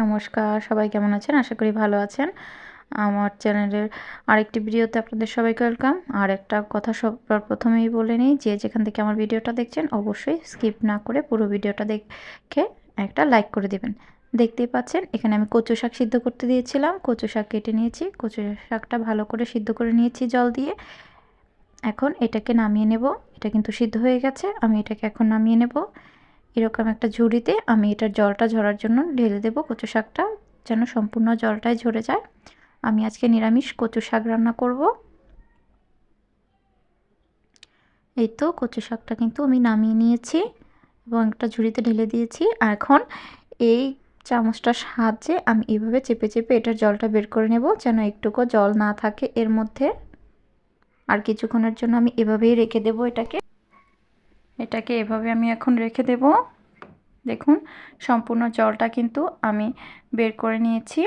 নমস্কার, সবাই কেমন আছেন? আশা করি ভালো আছেন। আমার চ্যানেলের আরেকটি ভিডিওতে আপনাদের সবাইকে ওয়েলকাম। আর একটা কথা সবার প্রথমেই বলে নিই যে, যেখান থেকে আমার ভিডিওটা দেখছেন, অবশ্যই স্কিপ না করে পুরো ভিডিওটা দেখে একটা লাইক করে দেবেন। দেখতেই পাচ্ছেন, এখানে আমি কচু শাক সিদ্ধ করতে দিয়েছিলাম। কচু শাক কেটে নিয়েছি। কচু শাকটা ভালো করে সিদ্ধ করে নিয়েছি জল দিয়ে। এখন এটাকে নামিয়ে নেব। এটা কিন্তু সিদ্ধ হয়ে গেছে। আমি এটাকে এখন নামিয়ে নেব। এরকম একটা ঝুড়িতে আমি এটার জলটা ঝরার জন্য ঢেলে দেবো কচু শাকটা, যেন সম্পূর্ণ জলটাই ঝরে যায়। আমি আজকে নিরামিষ কচু শাক রান্না করব। এই তো কচু শাকটা কিন্তু আমি নামিয়ে নিয়েছি এবং একটা ঝুড়িতে ঢেলে দিয়েছি। আর এখন এই চামচটার সাহায্যে আমি এভাবে চেপে চেপে এটার জলটা বের করে নেব, যেন একটুকু জল না থাকে এর মধ্যে। আর কিছুক্ষণের জন্য আমি এভাবেই রেখে দেব এটাকে। এটাকে এভাবে আমি এখন রেখে দেব। দেখুন, সম্পূর্ণ জলটা কিন্তু আমি বের করে নিয়েছি।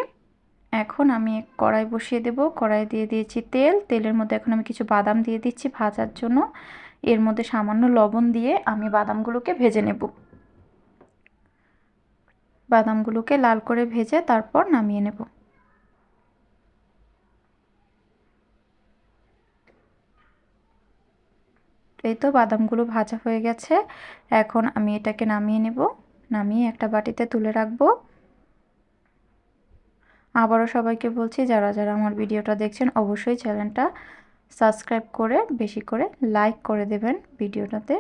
এখন আমি কড়াই বসিয়ে দেব। কড়াই দিয়ে দিয়েছি তেল। তেলের মধ্যে এখন আমি কিছু বাদাম দিয়ে দিচ্ছি ভাজার জন্য। এর মধ্যে সামান্য লবণ দিয়ে আমি বাদামগুলোকে ভেজে নেব। বাদামগুলোকে লাল করে ভেজে তারপর নামিয়ে নেব। এই তো বাদামগুলো ভাজা হয়ে গেছে। এখন আমি এটাকে নামিয়ে নেব। নামিয়ে একটা বাটিতে তুলে রাখব। আবারও সবাইকে বলছি, যারা যারা আমার ভিডিওটা দেখছেন, অবশ্যই চ্যানেলটা সাবস্ক্রাইব করে, বেশি করে লাইক করে দেবেন ভিডিওটাতে।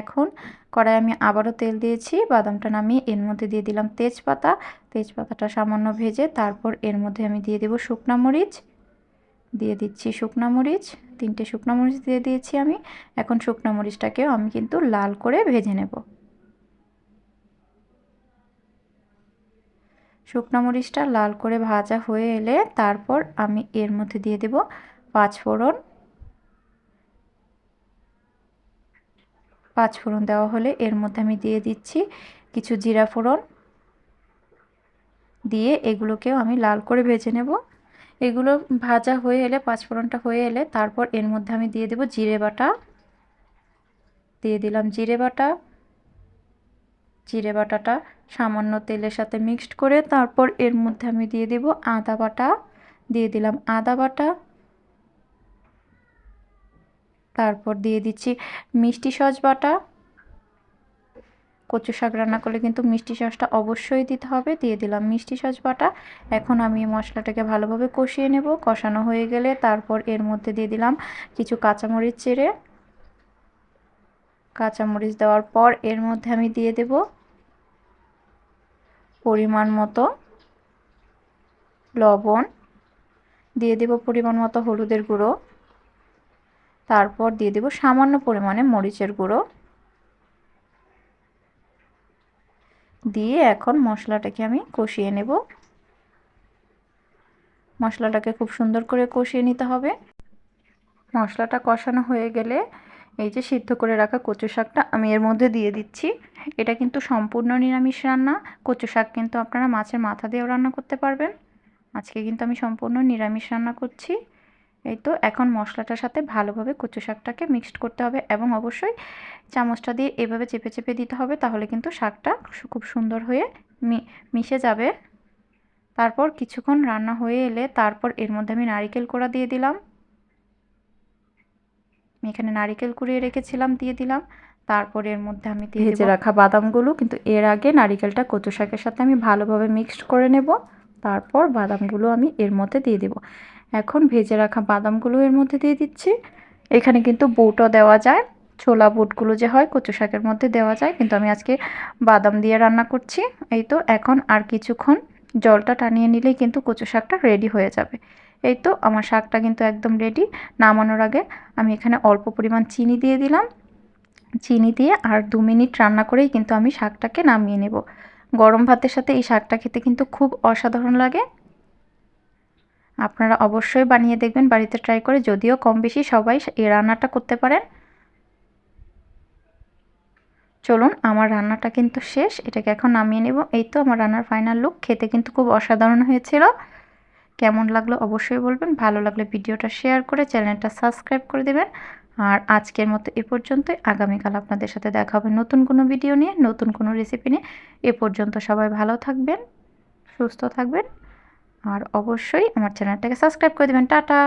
এখন কড়াই আমি আবারও তেল দিয়েছি, বাদামটা নামিয়ে এর মধ্যে দিয়ে দিলাম তেজপাতা। তেজপাতাটা সামান্য ভেজে তারপর এর মধ্যে আমি দিয়ে দেব শুকনা মরিচ। দিয়ে দিচ্ছি শুকনা মরিচ। তিনটে শুকনো মরিচ দিয়ে দিয়েছি আমি। এখন শুকনো মরিচটাকেও আমি কিন্তু লাল করে ভেজে নেব। শুকনো মরিচটা লাল করে ভাজা হয়ে এলে তারপর আমি এর মধ্যে দিয়ে দেব পাঁচ ফোড়ন। পাঁচ ফোড়ন দেওয়া হলে এর মধ্যে আমি দিয়ে দিচ্ছি কিছু জিরা ফোড়ন। দিয়ে এগুলোকেও আমি লাল করে ভেজে নেব। এগুলো ভাজা হয়ে এলে, পাঁচফোড়নটা হয়ে এলে তারপর এর মধ্যে আমি দিয়ে দেব জিরে বাটা। দিয়ে দিলাম জিরে বাটা। জিরে বাটাটা সামান্য তেলের সাথে মিক্সড করে তারপর এর মধ্যে আমি দিয়ে দেব আদা বাটা। দিয়ে দিলাম আদা বাটা। তারপর দিয়ে দিচ্ছি মিষ্টি সস বাটা। কচু শাক রান্না করলে কিন্তু মিষ্টি সসটা অবশ্যই দিতে হবে। দিয়ে দিলাম মিষ্টি সস বাটা। এখন আমি মশলাটাকে ভালোভাবে কষিয়ে নেব। কষানো হয়ে গেলে তারপর এর মধ্যে দিয়ে দিলাম কিছু কাঁচামরিচ চেড়ে। কাঁচামরিচ দেওয়ার পর এর মধ্যে আমি দিয়ে দেব পরিমাণ মতো লবণ। দিয়ে দেব পরিমাণ মতো হলুদের গুঁড়ো। তারপর দিয়ে দেব সামান্য পরিমাণে মরিচের গুঁড়ো। দিয়ে এখন মশলাটাকে আমি কষিয়ে নেব। মশলাটাকে খুব সুন্দর করে কষিয়ে নিতে হবে। মশলাটা কষানো হয়ে গেলে এই যে সিদ্ধ করে রাখা কচু শাকটা আমি এর মধ্যে দিয়ে দিচ্ছি। এটা কিন্তু সম্পূর্ণ নিরামিষ রান্না। কচু শাক কিন্তু আপনারা মাছের মাথা দিয়েও রান্না করতে পারবেন। আজকে কিন্তু আমি সম্পূর্ণ নিরামিষ রান্না করছি। এই তো এখন মশলাটার সাথে ভালোভাবে কচু শাকটাকে মিক্সড করতে হবে এবং অবশ্যই চামচটা দিয়ে এভাবে চেপে চেপে দিতে হবে তাহলে কিন্তু শাকটা খুব সুন্দর হয়ে মিশে যাবে। তারপর কিছুক্ষণ রান্না হয়ে এলে তারপর এর মধ্যে আমি নারিকেল কোড়া দিয়ে দিলাম। এখানে নারিকেল কুড়িয়ে রেখেছিলাম দিয়ে দিলাম। তারপর এর মধ্যে আমি ভেজে রাখা বাদামগুলো কিন্তু এর আগে নারিকেলটা কচু শাকের সাথে আমি ভালোভাবে মিক্সড করে নেব। তারপর বাদামগুলো আমি এর মধ্যে দিয়ে দেব। এখন ভেজে রাখা বাদামগুলো এর মধ্যে দিয়ে দিচ্ছি। এখানে কিন্তু বুটও দেওয়া যায়, ছোলা বুটগুলো যে হয় কচু শাকের মধ্যে দেওয়া যায়, কিন্তু আমি আজকে বাদাম দিয়ে রান্না করছি। এই তো এখন আর কিছুক্ষণ জলটা টানিয়ে নিলেই কিন্তু কচু শাকটা রেডি হয়ে যাবে। এই তো আমার শাকটা কিন্তু একদম রেডি নামানোর আগে আমি এখানে অল্প পরিমাণ চিনি দিয়ে দিলাম। চিনি দিয়ে আর দু মিনিট রান্না করেই কিন্তু আমি শাকটাকে নামিয়ে নেব। গরম ভাতের সাথে এই শাকটা খেতে কিন্তু খুব অসাধারণ লাগে। আপনারা অবশ্যই বানিয়ে দেখবেন, বাড়িতে ট্রাই করে। যদিও কম বেশি সবাই এই রান্নাটা করতে পারেন। চলুন, আমার রান্নাটা কিন্তু শেষ। এটাকে এখন নামিয়ে নেব। এই তো আমার রান্নার ফাইনাল লুক খেতে কিন্তু খুব অসাধারণ হয়েছিল। কেমন লাগল অবশ্যই বলবেন। ভালো লাগলে ভিডিওটা শেয়ার করে চ্যানেলটা সাবস্ক্রাইব করে দেবেন। আর আজকের মতো এ পর্যন্তই। আগামীকাল আপনাদের সাথে দেখা হবে নতুন কোনো ভিডিও নিয়ে, নতুন কোনো রেসিপি নিয়ে। এ পর্যন্ত সবাই ভালো থাকবেন, সুস্থ থাকবেন। আর অবশ্যই আমার চ্যানেলটাকে সাবস্ক্রাইব করে দেবেন। টাটা!